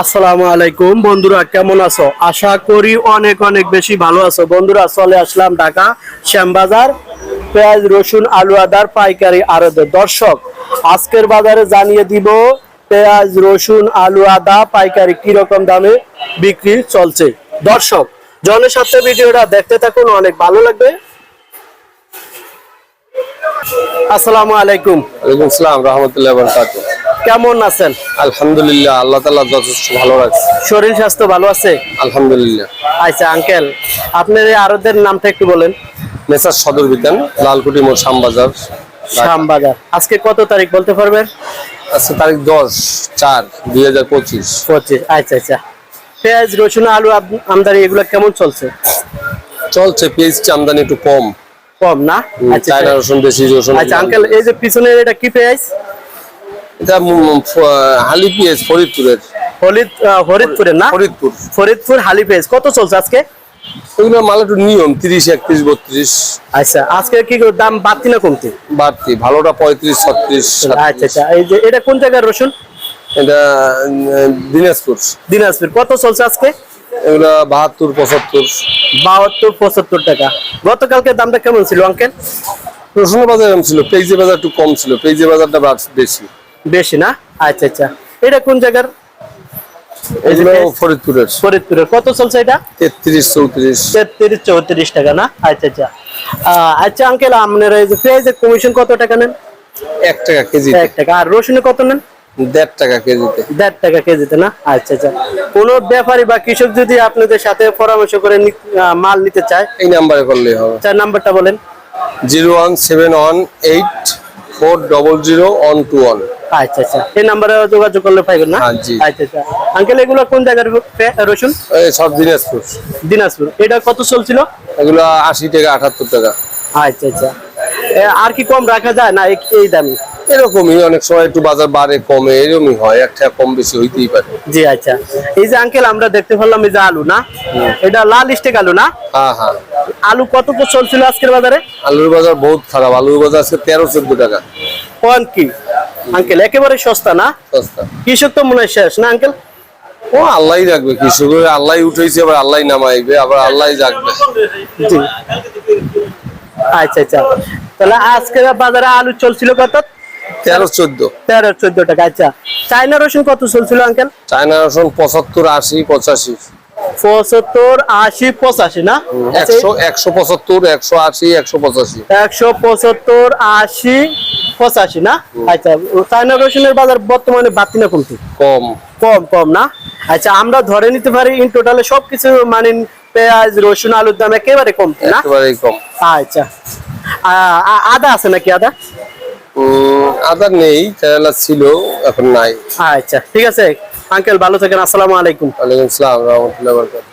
আসসালামু আলাইকুম। বন্ধুরা, কেমন আছো? আশা করি অনেক অনেক বেশি ভালো আছো। বন্ধুরা, চলে আসলাম ঢাকা শ্যামবাজার পেঁয়াজ, রসুন, আলু, আদার পাইকারি আরদে দর্শক, আজকের বাজারে জানিয়ে দিব, পেঁয়াজ, রসুন, আলু, আদা পাইকারি কীরকম দামে বিক্রি চলছে। দর্শক জনের সাথে ভিডিওটা দেখতে থাকুন, অনেক ভালো লাগবে। আসসালামু আলাইকুম। ওয়ালাইকুম আসসালাম, রহমতুল্লাহ বরকাত কেমন আছেন? আলহামদুলিল্লাহ আল্লাহ তাআলা যথেষ্ট ভালো আছে। শরীর স্বাস্থ্য ভালো আছে? আলহামদুলিল্লাহ। আচ্ছা আঙ্কেল আপনার এই আরদের নামটা একটু বলেন। মেসার সদর বিতান লালকুটি মোড় শ্যামবাজার। শ্যামবাজার। আজকে কত তারিখ বলতে পারবেন? আজকে তারিখ দশ চার দুই হাজার পঁচিশ। পঁচিশ আচ্ছা আচ্ছা। পেঁয়াজ রসুন আলু আমদানি এগুলো কেমন চলছে? চলছে পেঁয়াজটি আমদানি একটু কম। কম না? আচ্ছা আচ্ছা। রসুন বেশি রসুন। আচ্ছা আঙ্কেল এই যে পিছনের এটা কি পেঁয়াজ? এটা ফরিদপুরের। হলিদ আহ, না? ফরিদপুর। ফরিদপুর কত চলছে আজকে? ওগুলো মাল একটু নিয়ম তিরিশ একত্রিশ বত্রিশ। আচ্ছা আজকে কি দাম বাড়তি না কমতি? বাড়তি ভালোটা পঁয়ত্রিশ ছত্রিশ আচ্ছা আচ্ছা। এই যে এটা কোন জায়গার রসুন? এটা দিনাজপুর। দিনাজপুর। কত চলছে আজকে? এগুলা বাহাত্তর পঁচাত্তর। বাহাত্তর পঁচাত্তর টাকা। গতকালকে দামটা কেমন ছিল আঙ্কেল? রসুনের বাজার এরকম ছিল পেঁয়াজের বাজার একটু কম ছিল পেঁয়াজের বাজারটা বেশি। বেশি না? আচ্ছা আচ্ছা। এটা কোন জায়গার? এগুলো ফরিদপুরের। ফরিদপুরের। কত চলছে এটা? তেত্রিশ চৌত্রিশ। তেত্রিশ চৌত্রিশ টাকা না? আচ্ছা আচ্ছা। আচ্ছা আঙ্কেল আপনার এই যে পেঁয়াজের কমিশন কত টাকা নেন? এক টাকা কেজি এক টাকা। আর রসুনে কত নেন? দেড় টাকা কেজিতে। দেড় টাকা কেজিতে না? আচ্ছা আচ্ছা। কোনো ব্যাপারী বা কৃষক যদি আপনাদের সাথে পরামর্শ করে মাল নিতে চায় এই নাম্বারে করলেই হবে। চার নাম্বারটা বলেন। Zero one seven one eight four double zero one two one আচ্ছা আচ্ছা। এই নাম্বারে যোগাযোগ করলে পাইবেন না? হ্যাঁ, আচ্ছা আচ্ছা। আঙ্কেল এগুলো কোন জায়গার রসুন? সব দিনাজপুর। দিনাজপুর। এটা কত চলছিল? এগুলো আশি টাকা আটাত্তর টাকা। আচ্ছা আচ্ছা। আর কি কম রাখা যায় না এই- দামি? এরকমই অনেক সময় একটু বাজার বাড়ে কমে এরকমই হয়। এক টাকা কম বেশি হইতেই পারে। জি আচ্ছা। এই যে আঙ্কেল আমরা দেখতে পারলাম এই যে আলু না? এটা লাল স্টেক আলু না? হ্যাঁ হ্যাঁ। আলু কত করে চলছিল আজকের বাজারে? আলুর বাজার বহুত খারাপ। আলুর বাজার আজকে তেরো চোদ্দ টাকা। কোন কি? আঙ্কেল একেবারে সস্তা না? সস্তা। কৃষক তো মনে শেষ না আঙ্কেল? ও আল্লাহই রাখবে। কৃষকের আল্লাহ উঠেছে আবার আল্লাহ নামাইবে আবার আল্লাহ রাখবে। জি। আচ্ছা আচ্ছা। তাহলে আজকের বাজারে আলু চলছিল কত? তেরো চোদ্দ। তেরো চোদ্দ টাকা আচ্ছা। চায়না রসুন কত চলছিল আঙ্কেল? চায়না রসুন পঁচাত্তর আশি পঁচাশি। পঁচাত্তর আশি পঁচাশি না? আচ্ছা, একশো একশো পঁচাত্তর একশো আশি একশো পঁচাশি। একশো পঁচাত্তর আশি পঁচাশি না? আচ্ছা চায়না রসুনের বাজার বর্তমানে বাড়তি না কমতি? কম। কম কম না? আচ্ছা আমরা ধরে নিতে পারি ইন টোটালে সবকিছু মানে পেঁয়াজ রসুন আলুর দাম একেবারে কম না? একেবারেই কম। আচ্ছা। আদা আছে নাকি আদা? আদা নেই ছিল এখন নাই। আচ্ছা ঠিক আছে। আঙ্কেল ভালো থাকেন আসসালামু আলাইকুম। ওয়ালাইকুম আসসালাম রহমতুল্লাহ বরকাত